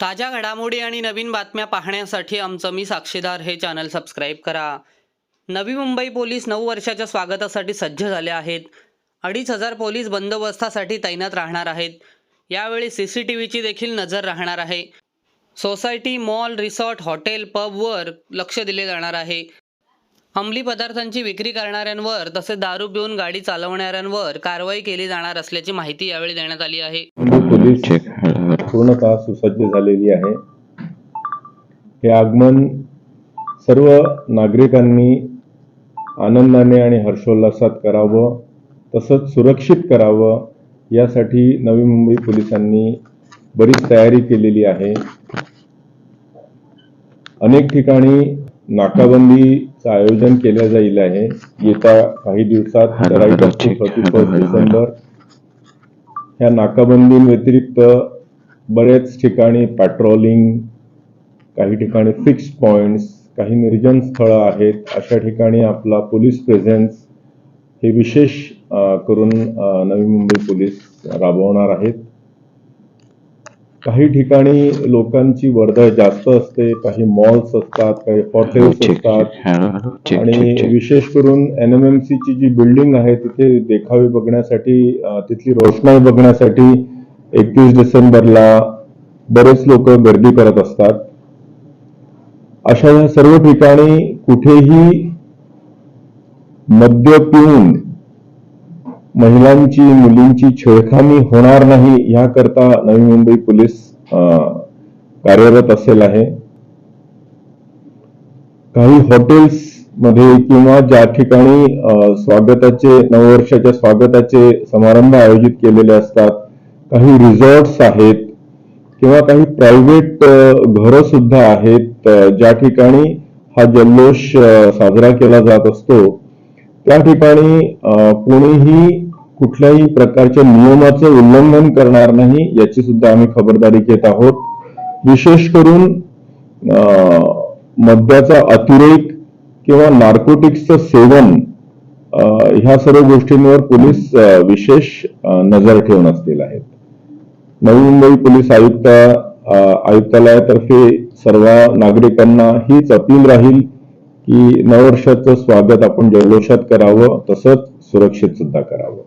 ताज्या घडामोडी आणि नवीन बातम्या पाहण्यासाठी आमचं मी साक्षीदार हे चॅनल सबस्क्राईब करा. नवी मुंबई पोलीस नऊ वर्षाच्या स्वागतासाठी सज्ज झाले आहेत. अडीच हजार पोलीस बंदोबस्तासाठी तैनात राहणार आहेत. यावेळी सी सी टी व्हीची देखील नजर राहणार आहे. सोसायटी मॉल रिसॉर्ट हॉटेल पबवर लक्ष दिले जाणार आहे. अंमली पदार्थांची विक्री करणाऱ्यांवर तसेच दारू पिऊन गाडी चालवणाऱ्यांवर कारवाई केली जाणार असल्याची माहिती यावेळी देण्यात आली आहे. पूर्णतः सुसज्ज झालेली आहे. हे आगमन सर्व नागरिकांनी आनंदाने आणि हर्षोल्लासात करावं तसंच सुरक्षित करावं यासाठी नवी मुंबई पोलिसांनी बरीच तयारी केलेली आहे. अनेक ठिकाणी नाकाबंदीचं आयोजन केलं जाईल आहे. येत्या काही दिवसात डिसेंबर. ह्या नाकाबंदीव्यतिरिक्त बरेच ठिकाणी पॅट्रोलिंग काही ठिकाणी फिक्स पॉइंट्स काही निर्जन स्थळं आहेत. अशा ठिकाणी आपला पोलीस प्रेझेन्स हे विशेष करून नवी मुंबई पोलीस राबवणार आहेत. काही ठिकाणी लोकांची वर्दळ जास्त असते काही मॉल्स असतात काही हॉटेल्स असतात. आणि विशेष करून एनएमएमसी ची जी बिल्डिंग आहे तिथे देखावे बघण्यासाठी तिथली रोषणाई बघण्यासाठी एकतीस डिसेंबरला बरेच लोक गर्दी करत असतात. अशा या सर्व ठिकाणी कुठेही मद्य पिऊन महिलांची मुलींची छेडखानी होणार नाही याकरता नवी मुंबई पोलीस कार्यरत असेल आहे. काही हॉटेल्समध्ये किंवा ज्या ठिकाणी स्वागताचे नववर्षाच्या स्वागताचे समारंभ आयोजित केलेले असतात काही रिझॉर्ट्स आहेत किंवा काही प्रायव्हेट घरं सुद्धा आहेत ज्या ठिकाणी हा जल्लोष साजरा केला जात असतो. त्या ठिकाणी कोणीही कुठल्याही प्रकारच्या नियमाचं उल्लंघन करणार नाही याची सुद्धा आम्ही खबरदारी घेत आहोत. विशेष करून मद्याचा अतिरेक किंवा नार्कोटिक्सचं सेवन ह्या सर्व गोष्टींवर पोलीस विशेष नजर ठेवून असतील आहेत. नवी मुंबई पोलीस आयुक्त आयुक्तालयातर्फे सर्व नागरिकांना हीच अपील राहील की नववर्षाचं स्वागत आपण जल्लोषात करावं तसंच सुरक्षित सुद्धा करावं.